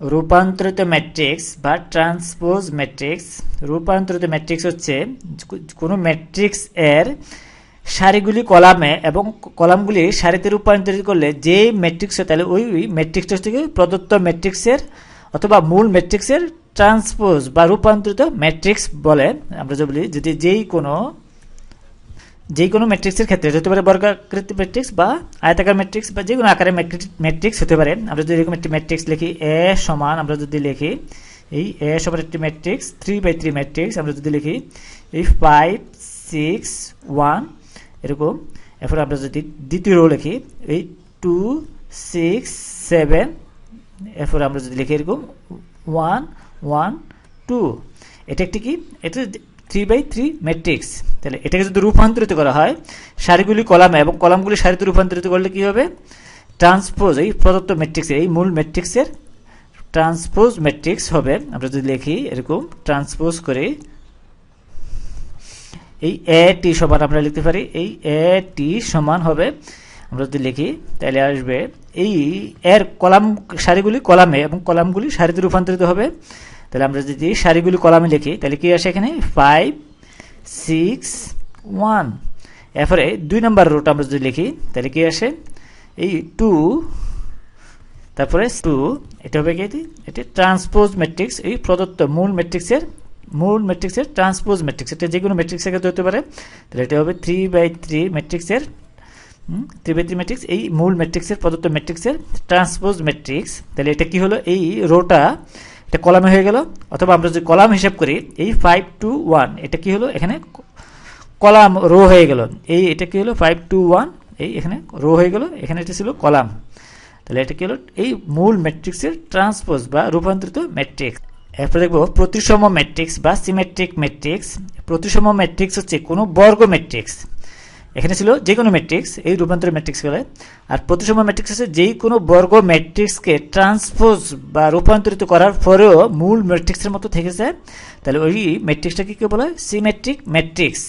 রূপান্তরিত ম্যাট্রিক্স বা transpose matrix রূপান্তরিত ম্যাট্রিক্স হচ্ছে কোনো ম্যাট্রিক্স এর সারিগুলি কলামে এবং কলামগুলি সারিতে রূপান্তরিত করলে যে ম্যাট্রিক্স হয় তাহলে ওই ওই ম্যাট্রিক্সটা থেকে প্রদত্ত ম্যাট্রিক্সের অথবা মূল ম্যাট্রিক্সের ট্রান্সপোজ বা রূপান্তরিত ম্যাট্রিক্স বলে। আমরা যে বলি যদি যেই কোনো যে কোনো ম্যাট্রিক্সের ক্ষেত্রে হতে পারে বর্গাকৃতি ম্যাট্রিক্স বা আয়তাকার ম্যাট্রিক্স বা যে কোনো আকারের ম্যাট্রিক্স হতে পারে। আমরা যদি এরকম একটি ম্যাট্রিক্স লিখি এ সমান, আমরা যদি লিখি এই এ সমান একটি matrix three by three matrix আমরা যদি লিখি, এই ফাইভ সিক্স ওয়ান এরকম। এরপর আমরা যদি দ্বিতীয় রো লিখি, এই টু সিক্স সেভেন এরপর আমরা যদি লিখি এরকম ওয়ান ওয়ান টু এটা একটি কি? এটা থ্রি বাই থ্রি ম্যাট্রিক্স তাহলে এটাকে যদি রূপান্তরিত করা হয়, সারিগুলি কলামে এবং কলামগুলি সারিতে রূপান্তরিত করলে কি হবে? ট্রান্সপোজ এই প্রদত্ত ম্যাট্রিক্সের এই মূল ম্যাট্রিক্সের ট্রান্সপোজ ম্যাট্রিক্স হবে। আমরা যদি লিখি এরকম ট্রান্সপোজ করে এই এ টি সমান আমরা লিখতে পারি, এই এ টি সমান হবে, আমরা যদি লিখি, তাহলে আসবে, এই এর কলাম, সারিগুলি কলামে এবং কলামগুলি সারিতে রূপান্তরিত হবে। তাহলে আমরা যদি সারিগুলি কলামে লিখি, তাহলে কি আসে এখানে? ফাইভ সিক্স ওয়ান এরপরে দুই নম্বর রোটা আমরা যদি লিখি, তাহলে কি আসে? এই টু তারপরে টু এটা হবে কি এটি? ট্রান্সপোজ ম্যাট্রিক্স এই প্রদত্ত মূল ম্যাট্রিক্সের মূল ম্যাট্রিক্সের ট্রান্সপোজ ম্যাট্রিক্স এটা যে কোনো ম্যাট্রিক্সের ক্ষেত্রে হতে পারে। তাহলে এটা হবে থ্রি বাই থ্রি ম্যাট্রিক্সের থ্রি বাই থ্রি ম্যাট্রিক্স এই মূল ম্যাট্রিক্সের প্রদত্ত ম্যাট্রিক্সের ট্রান্সপোজ ম্যাট্রিক্স তাহলে এটা কি হলো? এই রোটা এটা কলামে হয়ে গেল, অথবা আমরা যদি কলাম হিসাব করি, এই ফাইভ টু ওয়ান এটা কি হলো? এখানে কলাম রো হয়ে গেল। এই এটা কি হলো? ফাইভ টু ওয়ান এই এখানে রো হয়ে গেল। এখানে এটা ছিল কলাম। তাহলে এটা কি হলো? এই মূল ম্যাট্রিক্সের ট্রান্সপোজ বা রূপান্তরিত ম্যাট্রিক্স এরপর দেখব প্রতিসম ম্যাট্রিক্স বা সিমেট্রিক ম্যাট্রিক্স প্রতিসম ম্যাট্রিক্স হচ্ছে কোনো বর্গ ম্যাট্রিক্স এখানে ছিল যে কোনো ম্যাট্রিক্স এই রূপান্তর ম্যাট্রিক্স বলে আর প্রতিসম ম্যাট্রিক্স হচ্ছে যেই কোনো বর্গ ম্যাট্রিক্সকে ট্রান্সপোজ বা রূপান্তরিত করার পরেও মূল ম্যাট্রিক্সের মতো থেকে যায় তাহলে ওই ম্যাট্রিক্সটাকে কী বলা? হয় সিমেট্রিক ম্যাট্রিক্স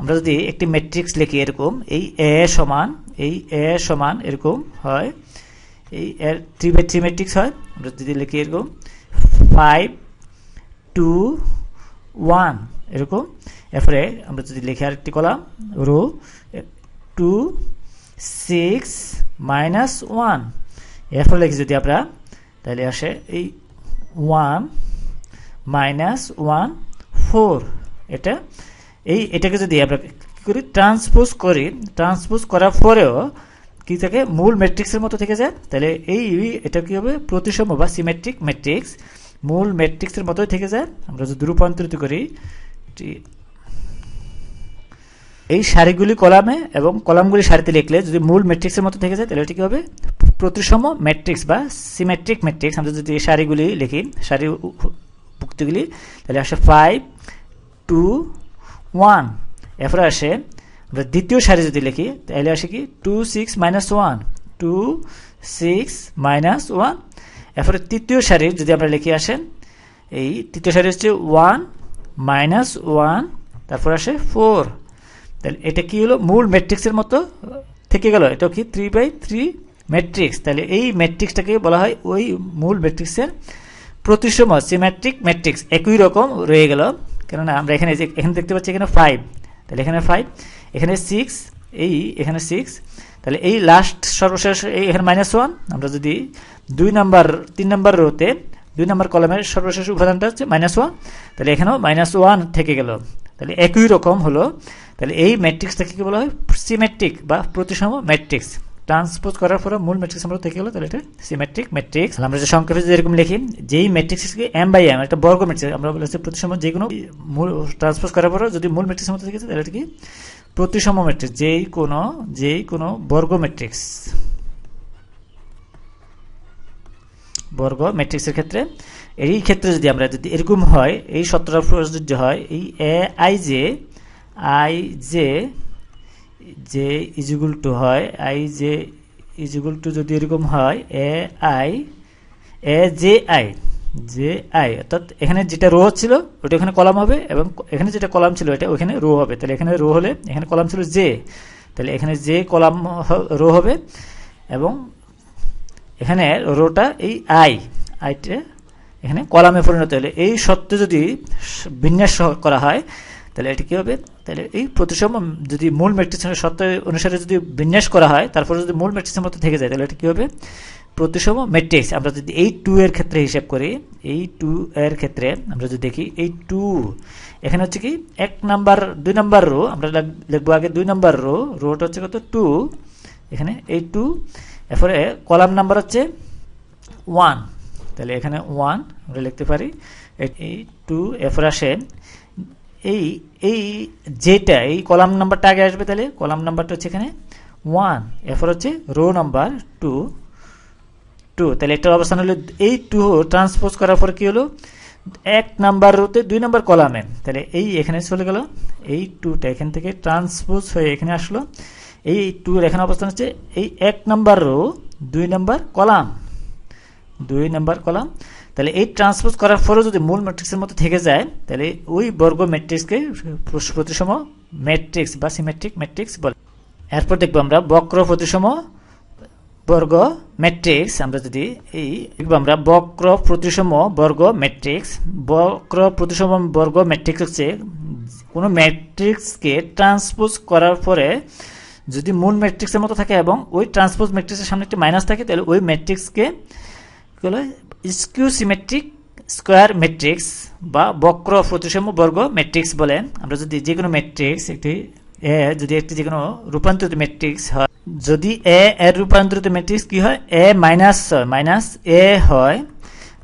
আমরা যদি একটি ম্যাট্রিক্স লিখি এরকম, এই এ সমান, এই এ সমান এরকম হয়, এই এর থ্রি বাই থ্রি ম্যাট্রিক্স হয়। আমরা যদি লিখি এরকম ফাইভ টু ওয়ান এরকম। এরপরে আমরা যদি লিখে আরেকটি column, row, two, six, minus one. এরপরে লিখি যদি আমরা, তাহলে আসে এই ওয়ান মাইনাস ওয়ান ফোর। এটা, এই এটাকে যদি আমরা কী করি, ট্রান্সপোজ করি, ট্রান্সপোজ করার পরেও কি থাকে, মূল ম্যাট্রিক্সের মতো থেকে যায়। তাহলে এই এটা কি হবে, প্রতিসম বা সিমেট্রিক ম্যাট্রিক্স মূল ম্যাট্রিক্সের মতোই থেকে যায়। আমরা যদি রূপান্তরিত করি এই সারিগুলি কলামে এবং কলামগুলি সারিতে লিখলে যদি মূল ম্যাট্রিক্সের মতো থেকে যায়, তাহলে এটি কী হবে? প্রতিসম ম্যাট্রিক্স বা সিমেট্রিক ম্যাট্রিক্স আমরা যদি এই সারিগুলি লিখি, সারি ভুক্তিগুলি তাহলে আসে ফাইভ টু ওয়ান এরপরে আসে, আমরা দ্বিতীয় সারি যদি লিখি, তাহলে আসে কি? Two six minus one two six minus one এরপরে তৃতীয় সারি যদি আমরা লিখে আসেন, এই তৃতীয় সারি হচ্ছে ওয়ান মাইনাস ওয়ান তারপর আসে ফোর তাহলে এটা কি হলো? মূল ম্যাট্রিক্সের মতো থেকে গেল। এটা কি থ্রি বাই থ্রি ম্যাট্রিক্স তাহলে এই ম্যাট্রিক্সটাকে বলা হয় ওই মূল ম্যাট্রিক্সের প্রতিসম সিমেট্রিক ম্যাট্রিক্স একই রকম রয়ে গেল। কেননা আমরা এখানে যে এখানে দেখতে পাচ্ছি এখানে ফাইভ তাহলে এখানে ফাইভ এখানে সিক্স এই এখানে সিক্স তাহলে এই লাস্ট সর্বশেষ এই এখানে মাইনাস ওয়ান আমরা যদি দুই নাম্বার তিন নাম্বার রোতে দুই নাম্বার কলমের সর্বশেষ উপাদানটা হচ্ছে মাইনাস ওয়ান তাহলে এখানেও মাইনাস ওয়ান থেকে গেল। তাহলে একই রকম হলো। তাহলে এই ম্যাট্রিক্সটাকে কি বলা হয়? সিমেট্রিক বা প্রতিসম ম্যাট্রিক্স ট্রান্সপোজ করার পরে মূল ম্যাট্রিক্স আমরা থেকে গেলো, তাহলে এটা সিমেট্রিক ম্যাট্রিক্স আমরা যে সংক্ষেপে যদি এরকম লিখি, যেই ম্যাট্রিক্সকে এম বাই এম একটা বর্গ ম্যাট্রিক্স আমরা বলেছি প্রতিসম যে কোনো মূল ট্রান্সপোজ করার পরে যদি মূল ম্যাট্রিক্সের মধ্যে থেকে গেছে তাহলে এটা কি? প্রতিসম ম্যাট্রিক্স যেই কোনো যেই কোনো বর্গ ম্যাট্রিক্স বর্গ ম্যাট্রিক্সের ক্ষেত্রে। এই ক্ষেত্রে যদি আমরা যদি এরকম হয়, এই সত্তরটা প্রযোজ্য হয়, এই A I J I J যে ইজিগুল টু হয়, I J is equal to যদি এরকম হয়, A I, A J I J I, অর্থাৎ এখানে যেটা রো ছিল ওটা এখানে কলাম হবে এবং এখানে যেটা কলাম ছিল, এটা ওখানে রো হবে। তাহলে এখানে রো হলে এখানে কলাম ছিল জে। তাহলে এখানে যে কলাম রো হবে এবং এখানে রোটা এই আই আইটা এখানে কলামে পরিণত হলে। এই সত্ত্বে যদি বিন্যাস করা হয় তাহলে এটি কী হবে? তাহলে এই প্রতিসম যদি মূল ম্যাট্রিক্সের সত্য অনুসারে যদি বিন্যাস করা হয়, তারপরে যদি মূল ম্যাট্রিক্সের মতো থেকে যায়, তাহলে এটা কী হবে? প্রতিসম ম্যাট্রিক্স, আমরা যদি এই টু এর ক্ষেত্রে হিসাব করি, এই টু এর ক্ষেত্রে আমরা যদি দেখি, এই টু এখানে হচ্ছে কি, এক নাম্বার, দুই নাম্বার রো আমরা লিখব আগে দুই নাম্বার রো রোটা হচ্ছে কত? টু এখানে এই টু এরপরে কলাম নাম্বার হচ্ছে ওয়ান তাহলে এখানে ওয়ান আমরা লিখতে পারি, এই টু এরপরে আসে এই এই যেটা, এই কলাম নাম্বারটা আগে আসবে তাহলে? কলাম নাম্বারটা হচ্ছে এখানে ওয়ান এরপর হচ্ছে রো নাম্বার টু টু তাহলে এটার অবস্থান হলো, এই টু ট্রান্সপোজ করার পর কী হলো? এক নাম্বার রোতে দুই নাম্বার কলামে। তাহলে এই এখানে চলে গেল, এই টুটা এখান থেকে ট্রান্সপোজ হয়ে এখানে আসলো। এই টুর এখানে অবস্থান হচ্ছে, এই এক নাম্বার রো দুই নাম্বার কলাম। দুই নাম্বার কলাম। তাহলে এই ট্রান্সপোজ করার পরেও যদি মূল ম্যাট্রিক্সের মতো থেকে যায়, তাহলে ওই বর্গ ম্যাট্রিক্সকে প্রতিসম ম্যাট্রিক্স বা সিমেট্রিক ম্যাট্রিক্স বলে। এরপর দেখব আমরা বক্র প্রতিসম বর্গ ম্যাট্রিক্স আমরা যদি এই দেখব আমরা বক্র প্রতিসম বর্গ ম্যাট্রিক্স বক্র প্রতিসম বর্গ ম্যাট্রিক্স হচ্ছে কোনো ম্যাট্রিক্সকে ট্রান্সপোজ করার পরে যদি মূল ম্যাট্রিক্সের মতো থাকে এবং ওই ট্রান্সপোজ ম্যাট্রিক্সের সামনে একটি মাইনাস থাকে, তাহলে ওই ম্যাট্রিক্সকে হলো স্কিউ সিমেট্রিক স্কোয়ার ম্যাট্রিক্স বা বক্র প্রতিসম বর্গ ম্যাট্রিক্স বলে আমরা যদি যে কোনো ম্যাট্রিক্স একটি এ, যদি একটি যে কোনো রূপান্তরিত ম্যাট্রিক্স হয়, যদি এ, এর রূপান্তরিত ম্যাট্রিক্স কি হয়? এ মাইনাস মাইনাস এ হয়।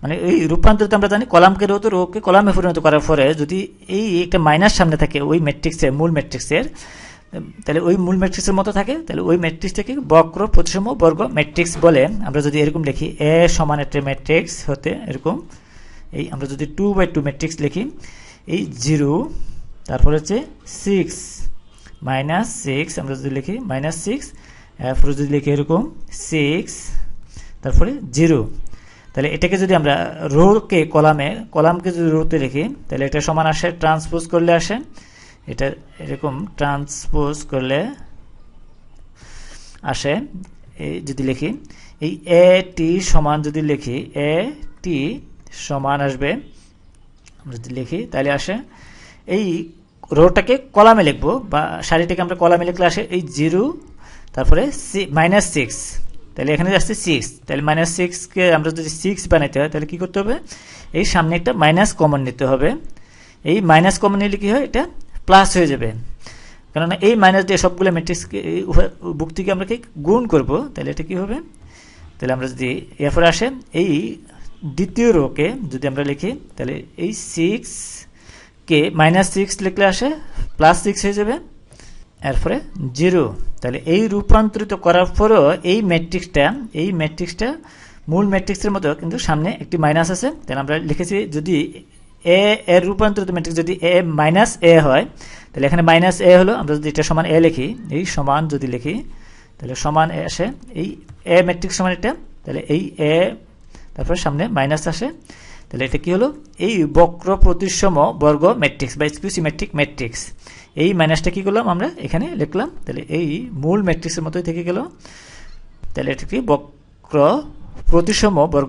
মানে এই রূপান্তরিত আমরা জানি কলামকে রো রোকে কলামে পরিণত করার পরে যদি এই একটা মাইনাস সামনে থাকে ওই ম্যাট্রিক্সের, মূল ম্যাট্রিক্সের তাহলে ওই মূল ম্যাট্রিক্সের মতো থাকে। তাহলে ওই ম্যাট্রিক্সটাকে বক্র, প্রতিসম, বর্গ ম্যাট্রিক্স বলে আমরা যদি এরকম লিখি, এ সমান একটা ম্যাট্রিক্স হতে এরকম, এই আমরা যদি টু বাই টু ম্যাট্রিক্স লিখি, এই জিরো তারপর হচ্ছে সিক্স মাইনাস সিক্স আমরা যদি লিখি মাইনাস সিক্স এরপরে যদি লিখি এরকম সিক্স তারপরে জিরো তাহলে এটাকে যদি আমরা রোকে কলামে, কলামকে যদি রোতে লিখি, তাহলে এটা সমান আসে ট্রান্সপোজ করলে আসে। এটা এরকম ট্রান্সপোজ করলে আসে। এই যদি লিখি, এই এ টি সমান যদি লিখি এ টি সমান আসবে। আমরা যদি লিখি, তাহলে আসে। এই রোটাকে কলামে লিখব বা সারিটাকে আমরা কলামে লিখলে আসে এই জিরো, তারপরে মাইনাস সিক্স তাহলে এখানে আসছে সিক্স তাহলে মাইনাস সিক্সকে আমরা যদি সিক্স বানাইতে হয়, তাহলে কী করতে হবে? এই সামনে একটা মাইনাস কমন নিতে হবে। এই মাইনাস কমন নিলে কী হয়? এটা প্লাস হয়ে যাবে। কেননা এই মাইনাস দিয়ে সবগুলো ম্যাট্রিক্সকে বুক থেকে আমরা কি গুণ করব? তাহলে এটা কী হবে? তাহলে আমরা যদি এরপরে আসে এই দ্বিতীয় রোকে যদি আমরা লিখি, তাহলে এই সিক্স কে মাইনাস সিক্স লিখলে আসে প্লাস সিক্স হয়ে যাবে। এরপরে জিরো তাহলে এই রূপান্তরিত করার পরেও এই ম্যাট্রিক্সটা এই ম্যাট্রিক্সটা মূল ম্যাট্রিক্সের মতো কিন্তু সামনে একটি মাইনাস আছে। তাহলে আমরা লিখেছি যদি এ এর রূপান্তরিত ম্যাট্রিক্স যদি এ মাইনাস এ হয়, তাহলে এখানে মাইনাস এ হলো, আমরা যদি এটা সমান এ লিখি, এই সমান যদি লিখি, তাহলে সমান এ আসে। এই এ ম্যাট্রিক্স সমান এটা, তাহলে এই এ তারপরে সামনে মাইনাস আসে। তাহলে এটা কি হলো? এই বক্র প্রতিসম বর্গ ম্যাট্রিক্স বা স্কিউসিমেট্রিক ম্যাট্রিক্স এই মাইনাসটা কি করলাম আমরা? এখানে লিখলাম, তাহলে এই মূল ম্যাট্রিক্সের মতোই থেকে গেল। তাহলে এটা কি? বক্র প্রতিসম বর্গ